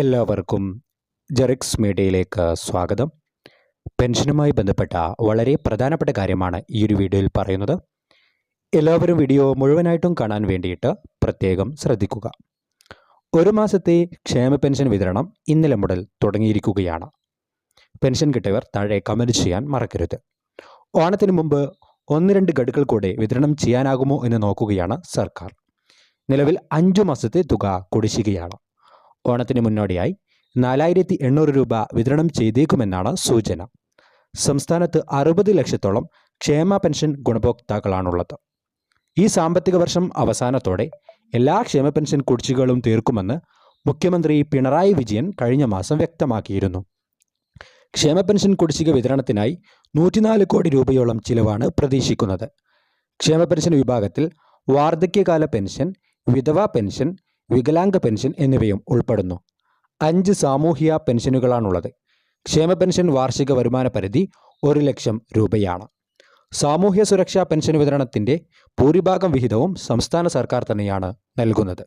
എല്ലാവർക്കും ജെറിക്സ് മീഡിയയിലേക്ക് സ്വാഗതം. പെൻഷനുമായി ബന്ധപ്പെട്ട വളരെ പ്രധാനപ്പെട്ട കാര്യമാണ് ഈ ഒരു വീഡിയോയിൽ പറയുന്നത്. എല്ലാവരും വീഡിയോ മുഴുവനായിട്ടും കാണാൻ വേണ്ടിയിട്ട് പ്രത്യേകം ശ്രദ്ധിക്കുക. ഒരു മാസത്തെ ക്ഷേമ പെൻഷൻ വിതരണം ഇന്നലെ മുതൽ തുടങ്ങിയിരിക്കുകയാണ്. പെൻഷൻ കിട്ടിയവർ താഴെ കമന്റ് ചെയ്യാൻ മറക്കരുത്. ഓണത്തിന് മുമ്പ് ഒന്ന് രണ്ട് ഗഡുക്കൾ കൂടെ വിതരണം ചെയ്യാനാകുമോ എന്ന് നോക്കുകയാണ് സർക്കാർ. നിലവിൽ അഞ്ചു മാസത്തെ തുക കുടിശ്ശികയാണ്. ഓണത്തിന് മുന്നോടിയായി നാലായിരത്തി എണ്ണൂറ് രൂപ വിതരണം ചെയ്തേക്കുമെന്നാണ് സൂചന. സംസ്ഥാനത്ത് അറുപത് ലക്ഷത്തോളം ക്ഷേമ പെൻഷൻ ഗുണഭോക്താക്കളാണുള്ളത്. ഈ സാമ്പത്തിക വർഷം അവസാനത്തോടെ എല്ലാ ക്ഷേമ പെൻഷൻ കുടിശ്ശികളും തീർക്കുമെന്ന് മുഖ്യമന്ത്രി പിണറായി വിജയൻ കഴിഞ്ഞ മാസം വ്യക്തമാക്കിയിരുന്നു. ക്ഷേമ പെൻഷൻ കുടിശ്ശിക വിതരണത്തിനായി നൂറ്റിനാല് കോടി രൂപയോളം ചിലവാണ് പ്രതീക്ഷിക്കുന്നത്. ക്ഷേമ പെൻഷൻ വിഭാഗത്തിൽ വാർദ്ധക്യകാല പെൻഷൻ വിധവാ പെൻഷൻ വികലാംഗ പെൻഷൻ എന്നിവയും ഉൾപ്പെടുന്നു. അഞ്ച് സാമൂഹിക പെൻഷനുകളാണുള്ളത്. ക്ഷേമ പെൻഷൻ വാർഷിക വരുമാന പരിധി ഒരു ലക്ഷം രൂപയാണ്. സാമൂഹ്യ സുരക്ഷാ പെൻഷൻ വിതരണത്തിന്റെ ഭൂരിഭാഗം വിഹിതവും സംസ്ഥാന സർക്കാർ തന്നെയാണ് നൽകുന്നത്.